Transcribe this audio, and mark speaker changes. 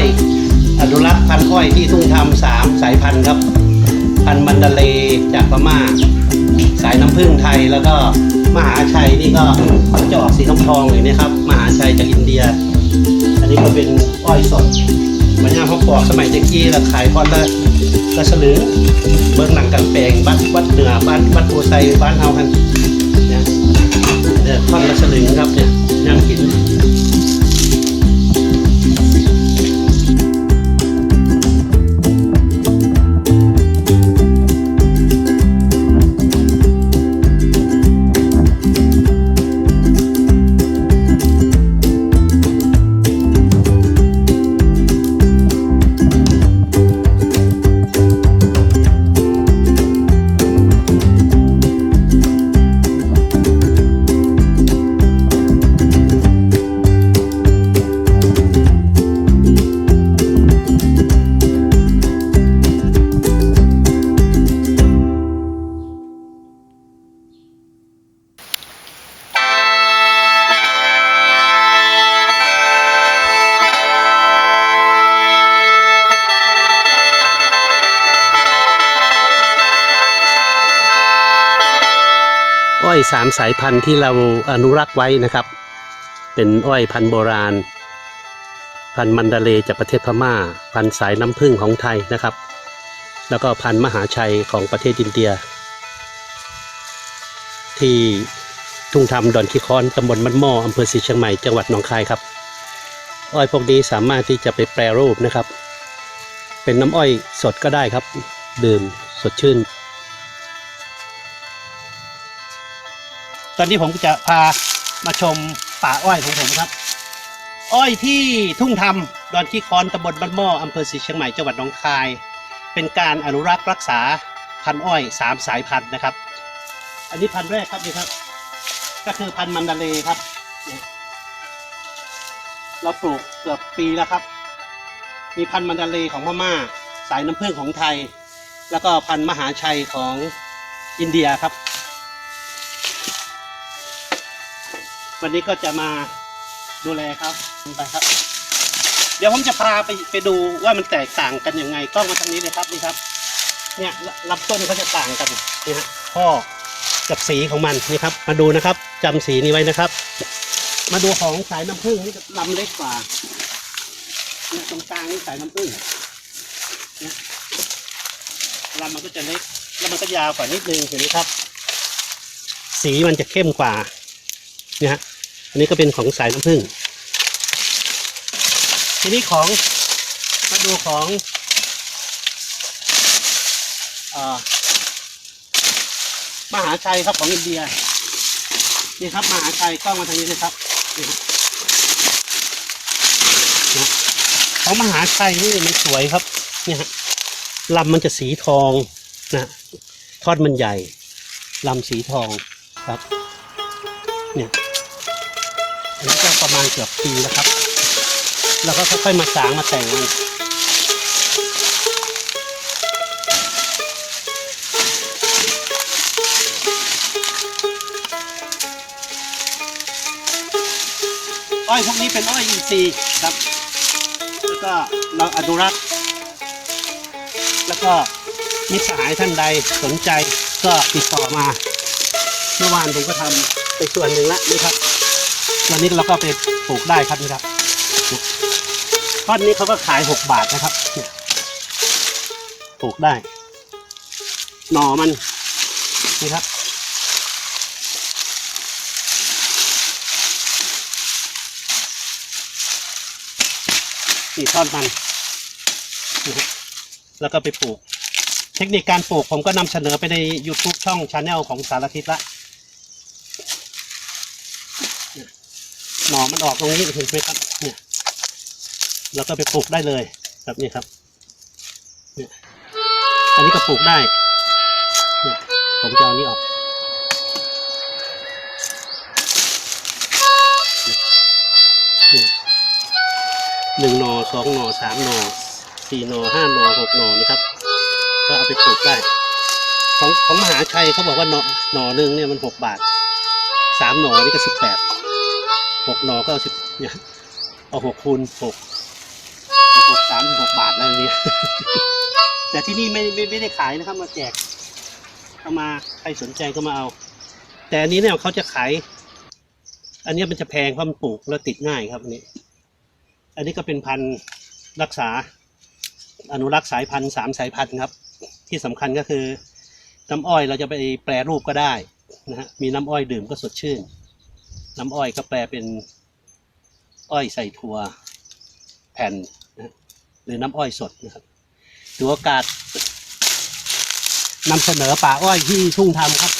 Speaker 1: อยอนุรักษ์พันธุ์อ้อยที่ทุ่งทำสามสายพันธุ์ครับ พันธุ์มันดาเลจากพม่า สายน้ำผึ้งไทยแล้วก็มหาชัยนี่ก็จะออกสีทองทองๆอย่างนี้ครับ มหาชัยจากอินเดีย อันนี้ก็เป็นอ้อยสดมันยามเขาปอกสมัยเจ๊กี้แล้วขายพอนละละสลึงเบิ้งหนังกับแปลงบ้านวัดเหนือบ้านวัดโพไซบ้านเฮากันเนี่ยเนี่ยท่อนละสลึงครับเนี่ยย่างกิน อ้อยสามสายพันธุ์ที่เราอนุรักษ์ไว้นะครับ เป็นอ้อยพันธุ์โบราณ พันธุ์มันดาเลจากประเทศพม่า พันธุ์สายน้ำผึ้งของไทยนะครับ แล้วก็พันธุ์มหาชัยของประเทศอินเดีย ที่ทุ่งทำดอนขี้ค้อนตำบลมันหม้ออำเภอศรีเชียงใหม่จังหวัดหนองคายครับ อ้อยพวกนี้สามารถที่จะไปแปรรูปนะครับ เป็นน้ำอ้อยสดก็ได้ครับ ดื่มสดชื่น ตอนนี้ผมจะพามาชมป่าอ้อยของผมครับ อ้อยที่ทุ่งทำดอนขี้คอนตำบลบ้านหม้ออำเภอศรีเชียงใหม่จังหวัดหนองคาย เป็นการอนุรักษ์รักษาพันธุ์อ้อยสามสายพันธุ์นะครับ อันนี้พันธุ์แรกครับนี่ครับ ก็คือพันธุ์มันดาเลครับเนี่ยเราปลูกเกือบปีแล้วครับ มีพันธุ์มันดาเลของพม่า สายน้ำผึ้งของไทย แล้วก็พันธุ์มหาชัยของอินเดียครับ วันนี้ก็จะมาดูแลเขาไปครับ เดี๋ยวผมจะพาไปไปดูว่ามันแตกต่างกันยังไงกล้องมาทางนี้เลยครับนี่ครับ เนี่ยลำต้นเขาจะต่างกันนี่ฮะข้อกับสีของมันนี่ครับ มาดูนะครับจำสีนี้ไว้นะครับ มาดูของสายน้ำผึ้งนี่ลำเล็กกว่าเนี่ยตรงกลางนี่สายน้ำผึ้งเนี่ยลำมันก็จะเล็กแล้วมันก็ยาวกว่านิดนึงเห็นไหมครับ สีมันจะเข้มกว่าเนี่ยฮะ อันนี้ก็เป็นของสายน้ำผึ้งทีนี้ของมาดูของอมหาชัยครับของอินเดียนี่ครับมหาชัยกล้องมาทางนี้เลยครับนี่ครับของมหาชัยนี่มันสวยครับเนี่ยฮะลำมันจะสีทองนะทอดมันใหญ่ลำสีทองครับเนี่ย อันนี้ก็ประมาณเกือบปีแล้วครับ แล้วก็ค่อยๆมาสางมาแต่งมันอ้อยพวกนี้เป็นอ้อยอินทรีย์ครับ แล้วก็เราอนุรักษ์ แล้วก็มิตรสหายท่านใดสนใจก็ติดต่อมา เมื่อวานผมก็ทำไปส่วนหนึ่งแล้วนี่ครับ ตอนนี้เราก็ไปปลูกได้ครับนี่ครับท่อนนี้เขาก็ขายหกบาทนะครับปลูกได้ หน่อมันนี่ครับนี่ท่อนมันแล้วก็ไปปลูก เทคนิคการปลูกผมก็นำเสนอไปใน YouTube ช่องชาแนลของสารทิศละ หน่อมันออกตรงนี้เห็นไหมครับ เนี่ยเราก็ไปปลูกได้เลยครับนี่ครับเนี่ยอันนี้ก็ปลูกได้เนี่ยผมจะเอานี้ออกหนึ่งหน่อสองหน่อสามหน่อสี่หน่อห้าหน่อหกหน่อนี่ครับก็เอาไปปลูกได้ ของของมหาชัยเขาบอกว่าหน่อหน่อหนึ่งเนี่ยมันหกบาทสามหน่อนี่ก็สิบแปด หกหนอก็สิบเนี่ยเอาหกคูณหกหกสามหกบาทแล้วเนี่ยแต่ที่นี่ไม่ไม่ไม่ได้ขายนะครับ มาแจกเอามาใครสนใจก็มาเอา แต่อันนี้เนี่ยเขาจะขาย อันนี้มันจะแพงเพราะมันปลูกแล้วติดง่ายครับอันนี้ อันนี้ก็เป็นพันธุ์รักษา อนุรักษ์สายพันธุ์สามสายพันธุ์ครับ ที่สำคัญก็คือ น้ำอ้อยเราจะไปแปรรูปก็ได้นะฮะมีน้ำอ้อยดื่มก็สดชื่น น้ำอ้อยก็แปลเป็นอ้อยใส่ถั่วแผ่นนะฮะหรือน้ำอ้อยสดนะครับถือโอกาสนำเสนอป่าอ้อยที่ทุ่งทำครับ